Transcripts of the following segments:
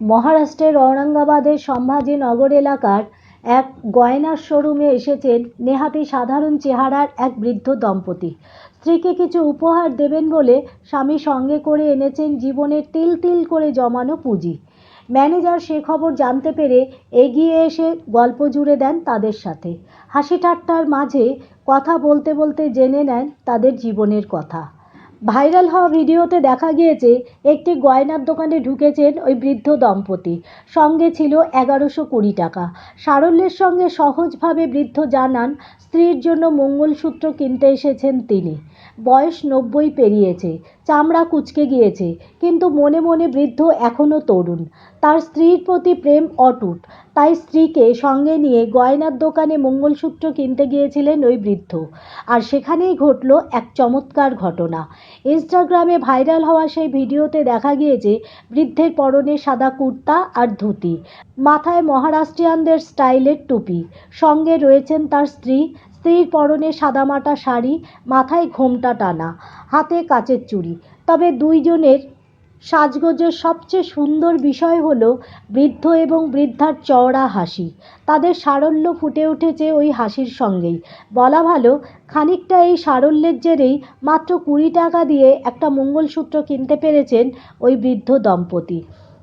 মহারাষ্ট্রের ঔরঙ্গাবাদের সম্ভাজিনগর এলাকার এক গয়নার শোরুমে এসেছেন নেহাতি সাধারণ চেহারার এক বৃদ্ধ দম্পতি। স্ত্রীকে কিছু উপহার দেবেন বলে স্বামী সঙ্গে করে এনেছেন জীবনের তিল তিল করে জমানো পুঁজি। ম্যানেজার সে খবর জানতে পেরে এগিয়ে এসে গল্প জুড়ে দেন তাদের সাথে। হাসি ঠাট্টার মাঝে কথা বলতে বলতে জেনে নেন তাদের জীবনের কথা। ভাইরাল হওয়া ভিডিওতে দেখা গিয়েছে, একটি গয়নার দোকানে ঢুকেছেন ওই বৃদ্ধ দম্পতি। সঙ্গে ছিল এগারোশো কুড়ি টাকা। সারল্যের সঙ্গে সহজভাবে বৃদ্ধ জানান, স্ত্রীর জন্য মঙ্গলসূত্র কিনতে এসেছেন তিনি। বয়স নব্বই পেরিয়েছে, চামড়া কুচকে গিয়েছে, কিন্তু মনে মনে বৃদ্ধ এখনও তরুণ। তার স্ত্রীর প্রতি প্রেম অটুট, তাই স্ত্রীকে সঙ্গে নিয়ে গয়নার দোকানে মঙ্গলসূত্র কিনতে গিয়েছিলেন ওই বৃদ্ধ। আর সেখানেই ঘটল এক চমৎকার ঘটনা। ইনস্টাগ্রামে ভাইরাল হওয়া সেই ভিডিওতে দেখা গিয়েছে বৃদ্ধের পরনে সাদা কুর্তা আর ধুতি। মাথায় মহারাষ্ট্রিয়ানদের স্টাইলের টুপি। সঙ্গে রয়েছেন তার স্ত্রী। স্ত্রীর পরনে সাদামাটা শাড়ি, মাথায় ঘোমটা টানা, হাতে কাচের চুড়ি। তবে দুইজনের সাজগোজের সবচেয়ে সুন্দর বিষয় হল বৃদ্ধ এবং বৃদ্ধার চওড়া হাসি। তাদের সারল্য ফুটে উঠেছে ওই হাসির সঙ্গেই। বলা ভালো, খানিকটা এই সারল্যের জেরেই মাত্র কুড়ি টাকা দিয়ে একটা মঙ্গলসূত্র কিনতে পেরেছেন ওই বৃদ্ধ দম্পতি।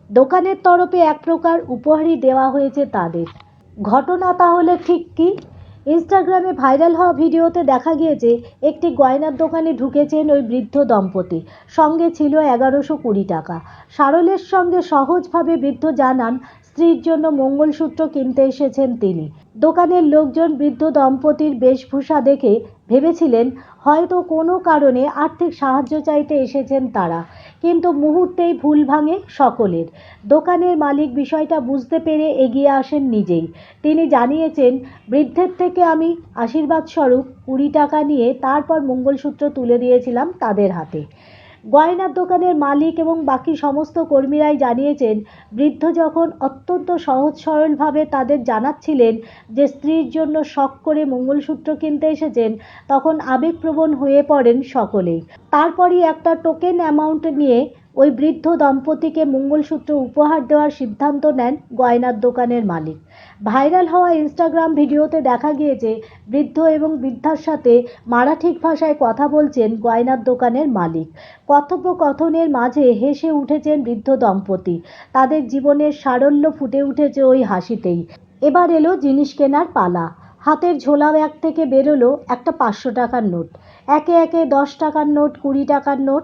দোকানের তরফে এক প্রকার উপহারই দেওয়া হয়েছে তাদের। ঘটনা তাহলে ঠিক কী? ইনস্টাগ্রামে ভাইরাল হওয়া ভিডিওতে দেখা গিয়েছে, একটি গয়নার দোকানে ঢুকেছেন ওই বৃদ্ধ দম্পতি। সঙ্গে ছিল এগারোশো কুড়ি টাকা। সারলের সঙ্গে সহজভাবে বৃদ্ধ জানান, স্ত্রীর জন্য মঙ্গলসূত্র কিনতে এসেছেন তিনি। দোকানের লোকজন বৃদ্ধ দম্পতির বেশভূষা দেখে ভেবেছিলেন, হয়তো কোনো কারণে আর্থিক সাহায্য চাইতে এসেছেন তারা। কিন্তু মুহূর্তেই ভুল ভাঙে সকলের। দোকানের মালিক বিষয়টা বুঝতে পেরে এগিয়ে আসেন নিজেই। তিনি জানিয়েছেন, বৃদ্ধের থেকে আমি আশীর্বাদ স্বরূপ কুড়ি টাকা নিয়ে তারপর মঙ্গলসূত্র তুলে দিয়েছিলাম তাদের হাতে। গয়নার দোকানের মালিক এবং বাকি সমস্ত কর্মীরাই জানিয়েছেন, বৃদ্ধ যখন অত্যন্ত সহজ সরলভাবে তাদের জানাচ্ছিলেন যে স্ত্রীর জন্য শখ করে মঙ্গলসূত্র কিনতে এসেছেন, তখন আবেগপ্রবণ হয়ে পড়েন সকলেই। তারপরই একটা টোকেন অ্যামাউন্ট নিয়ে ওই বৃদ্ধ দম্পতিকে মঙ্গলসূত্র উপহার দেওয়ার সিদ্ধান্ত নেন গয়নার দোকানের মালিক। ভাইরাল হওয়া ইনস্টাগ্রাম ভিডিওতে দেখা গিয়েছে, বৃদ্ধ এবং বৃদ্ধার সাথে মারাঠিক ভাষায় কথা বলছেন গয়নার দোকানের মালিক। কথোপকথনের মাঝে হেসে উঠেছেন বৃদ্ধ দম্পতি। তাদের জীবনের সারল্য ফুটে উঠেছে ওই হাসিতেই। এবার এলো জিনিস কেনার পালা। হাতের ঝোলা ব্যাগ থেকে বেরোলো একটা পাঁচশো টাকার নোট। একে একে দশ টাকার নোট, কুড়ি টাকার নোট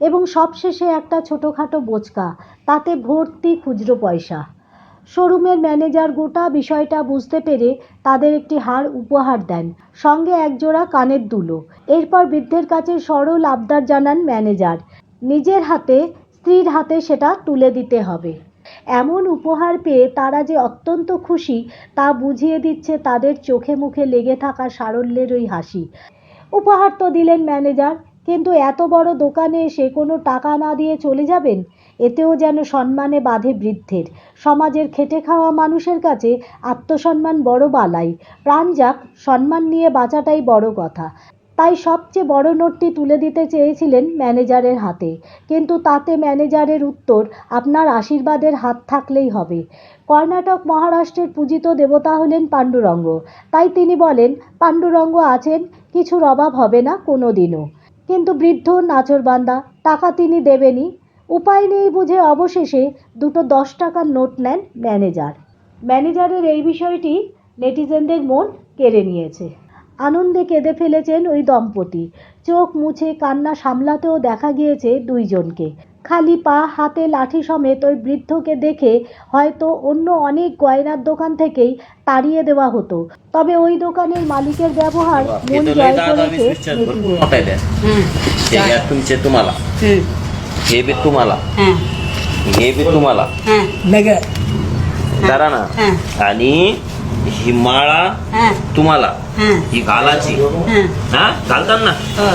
এবং সবশেষে একটা ছোটোখাটো বোচকা, তাতে ভর্তি খুচরো পয়সা। শোরুমের ম্যানেজার গোটা বিষয়টা বুঝতে পেরে তাদের একটি হার উপহার দেন, সঙ্গে একজোড়া কানের দুলো। এরপর বৃদ্ধের কাছে সরল আবদার জানান ম্যানেজার, নিজের হাতে, স্ত্রীর হাতে সেটা তুলে দিতে হবে। এমন উপহার পেয়ে তারা যে অত্যন্ত খুশি, তা বুঝিয়ে দিচ্ছে তাদের চোখে মুখে লেগে থাকা সারল্যের ওই হাসি। উপহার তো দিলেন ম্যানেজার কিন্তু এত বড় দোকানে এসে কোনো টাকা না দিয়ে চলে যাবেন? এতেও যেন সম্মানে বাঁধে বৃদ্ধের। সমাজের খেটে খাওয়া মানুষের কাছে আত্মসম্মান বড় বালাই। প্রাণ যাক, সম্মান নিয়ে বাঁচাটাই বড় কথা। তাই সবচেয়ে বড় নোটটি তুলে দিতে চেয়েছিলেন ম্যানেজারের হাতে। কিন্তু তাতে ম্যানেজারের উত্তর আপনার আশীর্বাদের হাত থাকলেই হবে। কর্ণাটক মহারাষ্ট্রের পূজিত দেবতা হলেন পাণ্ডুরঙ্গ। তাই তিনি বলেন, পাণ্ডুরঙ্গ আছেন, কিছুর অভাব হবে না কোনো দিনও কিন্তু বৃদ্ধ নাচরবান্দা টাকা তিনি দেবেনি উপায় নেই বুঝে অবশেষে দুটো দশ টাকার নোট নেন ম্যানেজার। ম্যানেজারের এই বিষয়টি নেটিজেনদের মন কেড়ে নিয়েছে। আনন্দে কেঁদে ফেলেছেন ওই দম্পতি। চোখ মুছে কান্না সামলাতেও দেখা গিয়েছে দুইজনকে। খালি পা হাতে লাঠি সমেত ওই বৃদ্ধকে দেখে হয়তো অন্য অনেক গয়নার দোকান থেকেই তাড়িয়ে দেওয়া হতো তবে ওই দোকানের মালিকের ব্যবহার মন জয় করেছে নেটিজেন। मोठा द्या हं, हे घ्या तुमचे तुम्हाला हं, हे बी तुम्हाला हं, हे बी तुम्हाला हं, वेगळं करा ना हं, आणि ही माळा हं, तुम्हाला हं, ही घालाची हं. हा घालतात ना हो.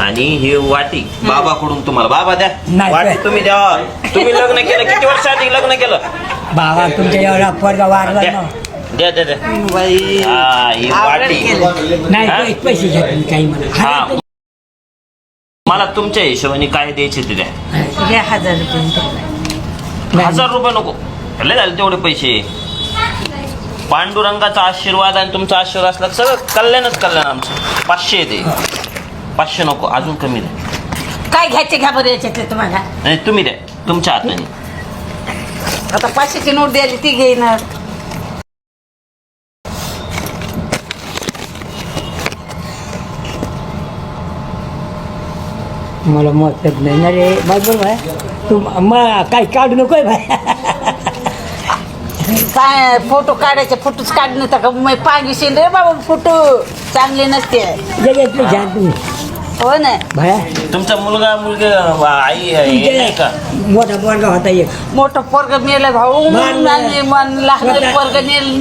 आणि ही वाटी बाबाकडून तुम्हाला. बाबा द्या. नाही. वाटी तुम्ही द्या. तुम्ही लग्न केलं किती वर्ष आधी लग्न केलं? बाबा तुमच्या एवढा पोरगा वारला द्या. ना. द्या द्या द्या. बाई. हा ही आवडत वाटी. केलं. नाही हा? पैसे पैसे घेत नाही काही म्हणा. हा. मला तुमच्या हिशोबाने काय द्यायचे ते द्या. घ्या हजार रुपये नाही. हजार रुपये नको. लय झाले तेवढे पैसे. पांडुरंगाचा आशीर्वाद आणि तुमचा आशीर्वाद असला तर सगळं कल्याणच कल्याण आमचं. पाचशे येते पाचशे नको अजून कमी द्या काय घ्यायचे घ्या बरं याच्यातले तुम्हाला? नाही तुम्ही द्या तुमच्या हाताने. आता पाचशेची नोट द्यायची ती घेईन. मला मत नाही ना रे बरोबर आहे तू काही काढू नकोय भाई काय फोटो काढायचे फोटोच काढणे तर का? मग पागिशील रे बाबा फोटो. चांगले नसते. जगातले छान तुम्ही हो ना. भाया? तुमचा मुलगा मुलगी आई हे नाही का? मोठा पोरगा होता एक. मोठं पोरग मेलं भाऊ. आणि मन लहान पोरग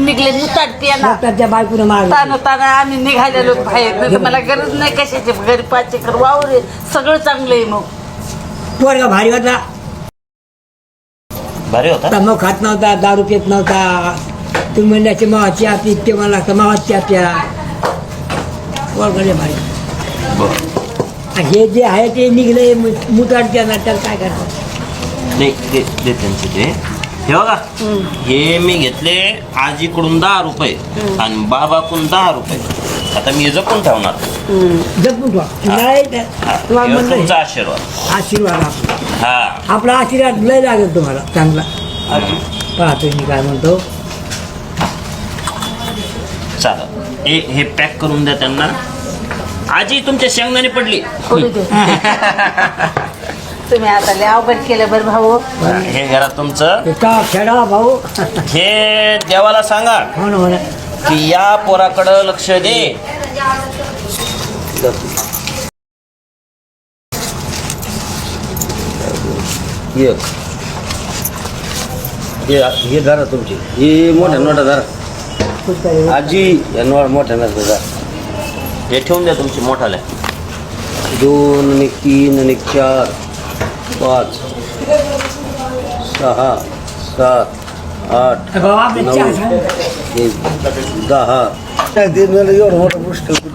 निघले नुसतात ना. स्वतःच्या बायकोनं मारलं. ताना ताना आम्ही निघालेलो बाहेर. नाही तर मला गरज नाही कशाची. घरी पाच एकर वावर आहे. सगळं चांगलं आहे मग. पोरगा भारी होता. भारी होता? तंबाखू खात नव्हता दारू पित नव्हता. तुम्ही म्हणण्याचे मावा चहा पीत ते मला लागतं मावा चहा प्या पोरगा लय भारी. बरं. हे जे आहे ते निघले मुताड त्याला त्याला काय करतात? नाही त्यांचे ते. हे बघा हे मी घेतले आजीकडून दहा रुपये आणि बाबाकडून दहा रुपये. आता मी जपून ठेवणार. जपून ठेवा. तुमचा आशीर्वाद. आशीर्वाद आपला हा. आपला आशीर्वाद लय लागेल तुम्हाला चांगला. पाहतोय मी काय म्हणतो. चालेल. हे हे पॅक करून द्या त्यांना. आजी तुमच्या शेंगदाणे पडली. करू दे तुम्ही आता लय अवघड केलं बरं भाऊ. हे घरा तुमचं. खेळा भाऊ? हे देवाला सांगा हो ना हो ना की या पोराकडं लक्ष दे. एक हे हे धरा तुमची. ही मोठ्या नोटा धरा. आजी या नोट मोठ्या नोटा धरा. हे ठेवून द्या तुमची मोठाले दोन आणि तीन आणि चार पाच सहा सात आठ नऊ दहा. एवढं मोठं पुस्तक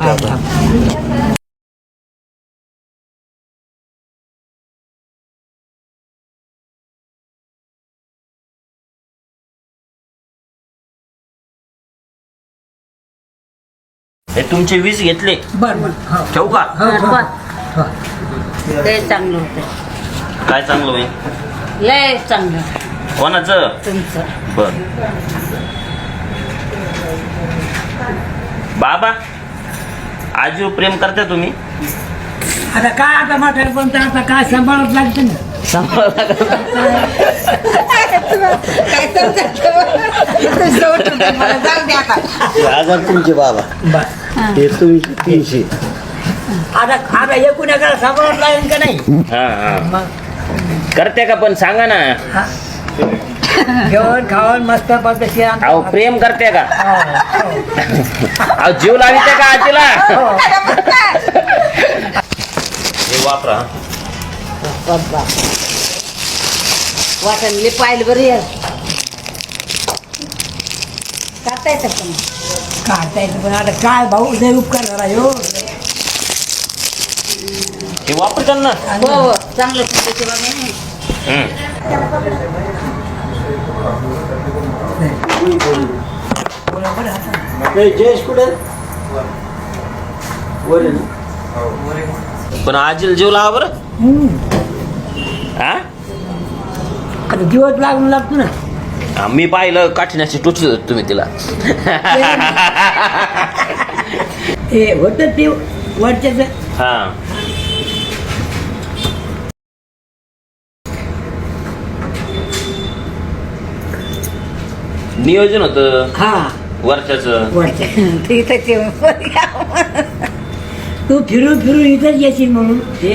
हे तुमचे वीस घेतले. बरं बरं. हो. ठेवू का? हो. लय चांगलं होतं. काय चांगलं होईल? लय चांगलं. कोणाचं? तुमचं. बर. बाबा आजीवर प्रेम करता तुम्ही? आता काय आता म्हातारे पण तर आता काय सांभाळत लागतं ना काय समजायचं मला जाऊ दे आता. हे हजार तुमचे बाबा. बरं. हे तुमचे तीनशे. आता आता एकूण एकाला लागेल का नाही? हा हा. मग. करते का पण सांगा ना. जेवण खावण मस्त आणतो. अहो प्रेम करते का? हो, हो. अहो जीव लाविते का आजीला? हे. वापरा. वाटण पाहिलं बरं करता येतं पण काढता येतं पण आता काय भाऊ लय उपकार झाला हो हे. ना हो हो चांगलं बाबा हम्म. नाही, जयेश कुठे? ना? पण आजीला जीव लावा बरं. हा? आता दिवस लागून लागतो ना. मी पाहिलं काठीण्याची होती तुम्ही तिला. हे होतं ते वरच्याच. हा. नियोजन होतं हा. वर्षाचं वरच्या ठीक आहे तू फिरून फिरून इथंच येशील म्हणून. ते